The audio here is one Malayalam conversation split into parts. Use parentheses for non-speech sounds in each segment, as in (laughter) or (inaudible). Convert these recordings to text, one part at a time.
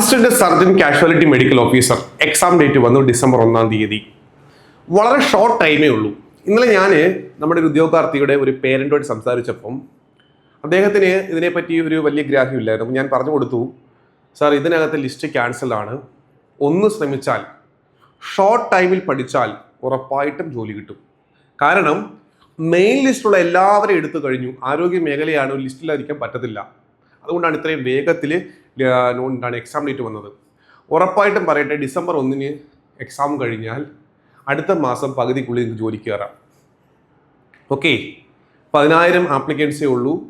Assistant surgeon casualty medical officer exam date വന്നു ഡിസംബർ ഒന്നാം തീയതി. വളരെ ഷോർട്ട് ടൈമേ ഉള്ളൂ. ഇന്നലെ ഞാൻ നമ്മുടെ ഒരു ഉദ്യോഗാർത്ഥിയുടെ ഒരു പേരന്റോട് സംസാരിച്ചപ്പം അദ്ദേഹത്തിന് ഇതിനെപ്പറ്റി ഒരു വലിയ ഗ്രാഹ്യമില്ലായിരുന്നു ഞാൻ പറഞ്ഞു കൊടുത്തു സാർ ഇതിനകത്ത് ലിസ്റ്റ് ക്യാൻസലാണ് ഒന്ന് ശ്രമിച്ചാൽ ഷോർട്ട് ടൈമിൽ പഠിച്ചാൽ ഉറപ്പായിട്ടും ജോലി കിട്ടും. കാരണം മെയിൻ ലിസ്റ്റുള്ള എല്ലാവരും എടുത്തു കഴിഞ്ഞു. ആരോഗ്യ മേഖലയാണ് ലിസ്റ്റിലായിരിക്കാൻ പറ്റത്തില്ല. അതുകൊണ്ടാണ് ഇത്രയും വേഗത്തിൽ എന്താണ് എക്സാം ഡേറ്റ് വന്നത്? ഉറപ്പായിട്ടും പറയട്ടെ ഡിസംബർ ഒന്നിന് എക്സാം കഴിഞ്ഞാൽ അടുത്ത മാസം പകുതിക്കുള്ളിൽ നിങ്ങൾക്ക് ജോലിക്ക് കയറാം. ഓക്കെ പതിനായിരം ആപ്ലിക്കൻസേ ഉള്ളൂ.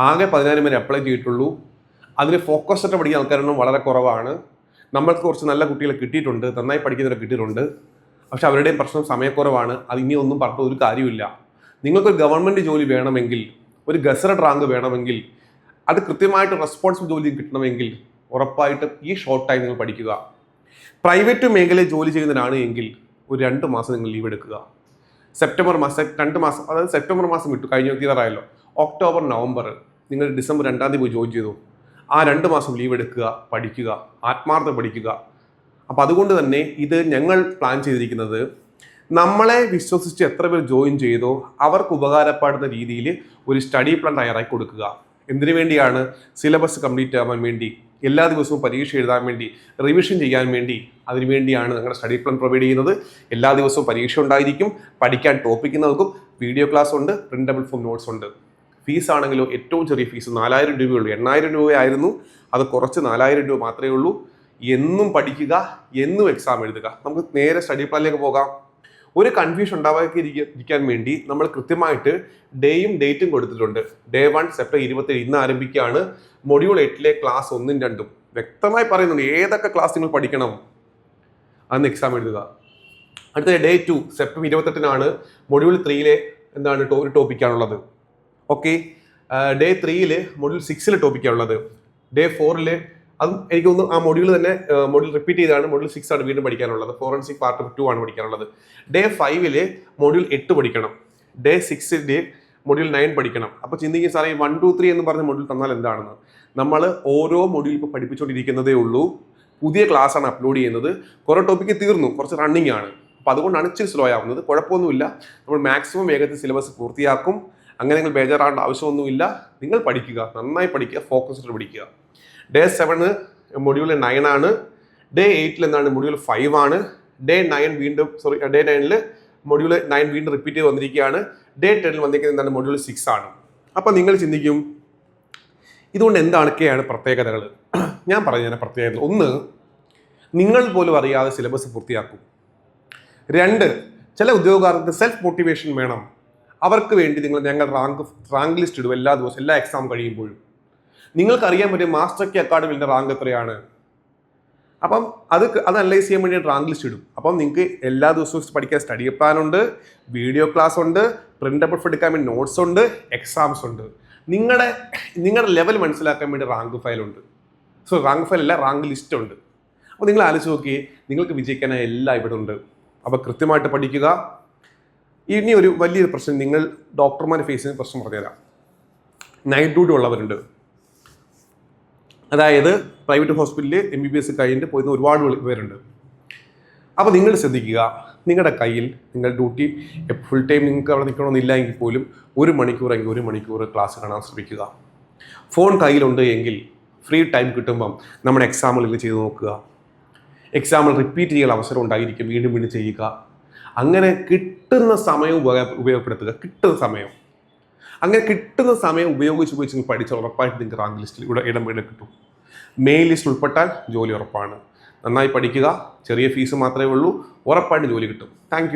ആകെ പതിനായിരം പേര് അപ്ലൈ ചെയ്തിട്ടുള്ളൂ. അതിൽ ഫോക്കസ് ആയിട്ട് പഠിക്കുന്ന ആൾക്കാരൊന്നും വളരെ കുറവാണ്. നമ്മൾക്ക് കുറച്ച് നല്ല കുട്ടികളെ കിട്ടിയിട്ടുണ്ട് നന്നായി പഠിക്കുന്നവരെ കിട്ടിയിട്ടുണ്ട്. പക്ഷെ അവരുടെയും പ്രശ്നം സമയക്കുറവാണ്. അത് ഒന്നും പറഞ്ഞ ഒരു കാര്യമില്ല നിങ്ങൾക്കൊരു ഗവൺമെന്റ് ജോലി വേണമെങ്കിൽ ഒരു ഗസറഡ് റാങ്ക് വേണമെങ്കിൽ അത് കൃത്യമായിട്ട് റെസ്പോൺസിബിൾ ജോലിയും കിട്ടണമെങ്കിൽ ഉറപ്പായിട്ടും ഈ ഷോർട്ട് ടൈം നിങ്ങൾ പഠിക്കുക. പ്രൈവറ്റ് മേഖലയിൽ ജോലി ചെയ്യുന്നതിനാണ് എങ്കിൽ ഒരു രണ്ട് മാസം നിങ്ങൾ ലീവ് എടുക്കുക. സെപ്റ്റംബർ മാസം രണ്ട് മാസം അതായത് സെപ്റ്റംബർ മാസം വിട്ടു. കഴിഞ്ഞ തീരാറായല്ലോ ഒക്ടോബർ നവംബർ നിങ്ങൾ ഡിസംബർ രണ്ടാം തീയതി പോയി ജോയിൻ ചെയ്തു. ആ രണ്ട് മാസം ലീവ് എടുക്കുക പഠിക്കുക ആത്മാർത്ഥം പഠിക്കുക. അപ്പോൾ അതുകൊണ്ട് തന്നെ ഇത് ഞങ്ങൾ പ്ലാൻ ചെയ്തിരിക്കുന്നത് നമ്മളെ വിശ്വസിച്ച് എത്ര പേർ ജോയിൻ ചെയ്തോ അവർക്ക് ഉപകാരപ്പെടുന്ന രീതിയിൽ ഒരു സ്റ്റഡി പ്ലാൻ തയ്യാറാക്കി കൊടുക്കുക. എന്തിനു വേണ്ടിയാണ് സിലബസ് കംപ്ലീറ്റ് ആവാൻ വേണ്ടി എല്ലാ ദിവസവും പരീക്ഷ എഴുതാൻ വേണ്ടി റിവിഷൻ ചെയ്യാൻ വേണ്ടി അതിനുവേണ്ടിയാണ് വേണ്ടിയാണ് ഞങ്ങളുടെ സ്റ്റഡി പ്ലാൻ പ്രൊവൈഡ് ചെയ്യുന്നത്. എല്ലാ ദിവസവും പരീക്ഷ ഉണ്ടായിരിക്കും പഠിക്കാൻ ടോപ്പിക്ക് നൽകും വീഡിയോ ക്ലാസ് ഉണ്ട് പ്രിന്റബിൾ ഫോം നോട്ട്സ് ഉണ്ട്. ഫീസ് ആണെങ്കിലും ഏറ്റവും ചെറിയ ഫീസ് നാലായിരം രൂപയുള്ളൂ എണ്ണായിരം രൂപയായിരുന്നു അത് കുറച്ച് നാലായിരം രൂപ മാത്രമേ ഉള്ളൂ. എന്നും പഠിക്കുക എന്നും എക്സാം എഴുതുക. നമുക്ക് നേരെ സ്റ്റഡി പ്ലാനിലേക്ക് പോകാം. ഒരു കൺഫ്യൂഷൻ ഉണ്ടാവാതിരിക്കാൻ വേണ്ടി നമ്മൾ കൃത്യമായിട്ട് ഡേയും ഡേറ്റും കൊടുത്തിട്ടുണ്ട്. ഡേ വൺ സെപ്റ്റംബർ ഇരുപത്തി ഇന്ന് ആരംഭിക്കുകയാണ്. മൊഡ്യൂൾ എട്ടിലെ ക്ലാസ് ഒന്നും രണ്ടും. വ്യക്തമായി പറയുന്നുണ്ട് ഏതൊക്കെ ക്ലാസ് നിങ്ങൾ പഠിക്കണം. അന്ന് എക്സാം എഴുതുക. അടുത്ത ഡേ ടു സെപ്റ്റംബർ ഇരുപത്തെട്ടിനാണ് മൊഡ്യൂൾ ത്രീയിലെ എന്താണ് ഒരു ടോപ്പിക്കാണുള്ളത് ഓക്കെ ഡേ ത്രീയിൽ മൊഡ്യൂൾ സിക്സിലെ ടോപ്പിക്കാണുള്ളത് ഡേ ഫോറിൽ അതും എനിക്ക് തോന്നുന്നു ആ മൊഡ്യൂൾ തന്നെ മൊഡ്യൂൾ റിപ്പീറ്റ് ചെയ്താണ്. മൊഡ്യൂൾ സിക്സ് ആണ് വീണ്ടും പഠിക്കാനുള്ളത്. ഫോറൻസിക് പാർട്ട് ടു ആണ് പഠിക്കാനുള്ളത്. ഡേ ഫൈവിൽ മൊഡ്യൂൾ എട്ട് പഠിക്കണം. ഡേ സിക്സിൽ മൊഡ്യൂൾ നയൻ പഠിക്കണം. അപ്പോൾ ചിന്തിക്കും സാറേ ഈ വൺ ടു ത്രീ എന്ന് പറഞ്ഞ മൊഡ്യൂൾ തന്നാൽ എന്താണെന്ന്? നമ്മൾ ഓരോ മൊഡ്യൂൾ ഇപ്പോൾ പഠിപ്പിച്ചുകൊണ്ടിരിക്കുന്നതേ ഉള്ളൂ. പുതിയ ക്ലാസ് ആണ് അപ്ലോഡ് ചെയ്യുന്നത്. കുറേ ടോപ്പിക്ക് തീർന്നു. കുറച്ച് റണ്ണിങ് ആണ്. അപ്പോൾ അതുകൊണ്ടാണ് ഇച്ചിരി സ്ലോ ആവുന്നത്. കുഴപ്പമൊന്നുമില്ല. നമ്മൾ മാക്സിമം വേഗത്തിൽ സിലബസ് പൂർത്തിയാക്കും. അങ്ങനെ നിങ്ങൾ ബേജാറാവേണ്ട ആവശ്യമൊന്നുമില്ല. നിങ്ങൾ പഠിക്കുക. നന്നായി പഠിക്കുക. ഫോക്കസ്ഡ് പഠിക്കുക. ഡേ സെവന് മൊഡ്യൂൾ നയൻ ആണ്. ഡേ എയ്റ്റിൽ എന്താണ്? മൊഡ്യൂൾ ഫൈവ് ആണ്. ഡേ നയൻ വീണ്ടും സോറി ഡേ നയനിൽ മൊഡ്യൂൾ നയൻ വീണ്ടും റിപ്പീറ്റ് ചെയ്ത് വന്നിരിക്കുകയാണ്. ഡേ ടെനിൽ വന്നിരിക്കുന്നത് എന്താണ്? മൊഡ്യൂൾ സിക്സ് ആണ്. അപ്പോൾ നിങ്ങൾ ചിന്തിക്കും ഇതുകൊണ്ട് എന്താണൊക്കെയാണ് (clears throat) പ്രത്യേകതകൾ ഞാൻ പറഞ്ഞതിന് പ്രത്യേകത ഒന്ന് നിങ്ങൾ പോലും അറിയാതെ സിലബസ് പൂർത്തിയാക്കും. രണ്ട് ചില ഉദ്യോഗാർത്ഥികൾക്ക് സെൽഫ് മോട്ടിവേഷൻ വേണം. അവർക്ക് വേണ്ടി നിങ്ങൾ ഞങ്ങൾ റാങ്ക് റാങ്ക് ലിസ്റ്റ് ഇടും എല്ലാ ദിവസവും എല്ലാ എക്സാം കഴിയുമ്പോഴും. നിങ്ങൾക്ക് അറിയാൻ പറ്റും മാസ്റ്റർ കെ അക്കാഡമിന്റെ റാങ്ക് എത്രയാണ്? അപ്പം അത് അത് അനലൈസ് ചെയ്യാൻ വേണ്ടി റാങ്ക് ലിസ്റ്റ് ഇടും. അപ്പം നിങ്ങൾക്ക് എല്ലാ ദിവസവും പഠിക്കാൻ സ്റ്റഡി പ്ലാൻ ഉണ്ട് വീഡിയോ ക്ലാസ് ഉണ്ട് പ്രിന്റ് ഔട്ട് എടുക്കാൻ വേണ്ടി നോട്ട്സ് ഉണ്ട് എക്സാംസ് ഉണ്ട്. നിങ്ങളുടെ നിങ്ങളുടെ ലെവൽ മനസ്സിലാക്കാൻ വേണ്ടി റാങ്ക് ഫയൽ ഉണ്ട്. സോ റാങ്ക് ഫയൽ അല്ല റാങ്ക് ലിസ്റ്റ് ഉണ്ട്. അപ്പോൾ നിങ്ങൾ ആലോചിച്ച് നോക്കിയേ നിങ്ങൾക്ക് വിജയിക്കാനായി എല്ലാം ഇവിടെ ഉണ്ട്. അപ്പോൾ കൃത്യമായിട്ട് പഠിക്കുക. ഇനി ഒരു വലിയൊരു പ്രശ്നം നിങ്ങൾ ഡോക്ടർമാർ ഫേസ് ചെയ്യുന്ന പ്രശ്നം പറഞ്ഞുതരാം. നൈറ്റ് ഡ്യൂട്ടി ഉള്ളവരുണ്ട്. അതായത് പ്രൈവറ്റ് ഹോസ്പിറ്റലിൽ എം ബി ബി എസ് കഴിഞ്ഞിട്ട് പോയിരുന്ന ഒരുപാട് പേരുണ്ട്. അപ്പോൾ നിങ്ങൾ ശ്രദ്ധിക്കുക നിങ്ങളുടെ കയ്യിൽ നിങ്ങൾ ഡ്യൂട്ടി ഫുൾ ടൈം നിങ്ങൾക്ക് അവിടെ നിൽക്കണമെന്നില്ല എങ്കിൽ പോലും ഒരു മണിക്കൂർ മണിക്കൂറെങ്കിൽ ഒരു മണിക്കൂർ ക്ലാസ് കാണാൻ ശ്രമിക്കുക. ഫോൺ കയ്യിലുണ്ട് എങ്കിൽ ഫ്രീ ടൈം കിട്ടുമ്പം നമ്മുടെ എക്സാമ്പിളിൽ ചെയ്ത് നോക്കുക. എക്സാമ്പിൾ റിപ്പീറ്റ് ചെയ്യാൻ അവസരം ഉണ്ടായിരിക്കും വീണ്ടും വീണ്ടും ചെയ്യുക. അങ്ങനെ കിട്ടുന്ന സമയം ഉപയോഗ ഉപയോഗപ്പെടുത്തുക. കിട്ടുന്ന സമയം. അങ്ങനെ കിട്ടുന്ന സമയം ഉപയോഗിച്ച് ഉപയോഗിച്ച് പഠിച്ച ഉറപ്പായിട്ട് നിങ്ങൾക്ക് റാങ്ക് ലിസ്റ്റിൽ ഇവിടെ ഇടം വീട് കിട്ടും. മെയിൻ ലിസ്റ്റ് ഉൾപ്പെട്ടാൽ ജോലി ഉറപ്പാണ്. നന്നായി പഠിക്കുക ചെറിയ ഫീസ് മാത്രമേ ഉള്ളൂ ഉറപ്പായിട്ട് ജോലി കിട്ടും. താങ്ക്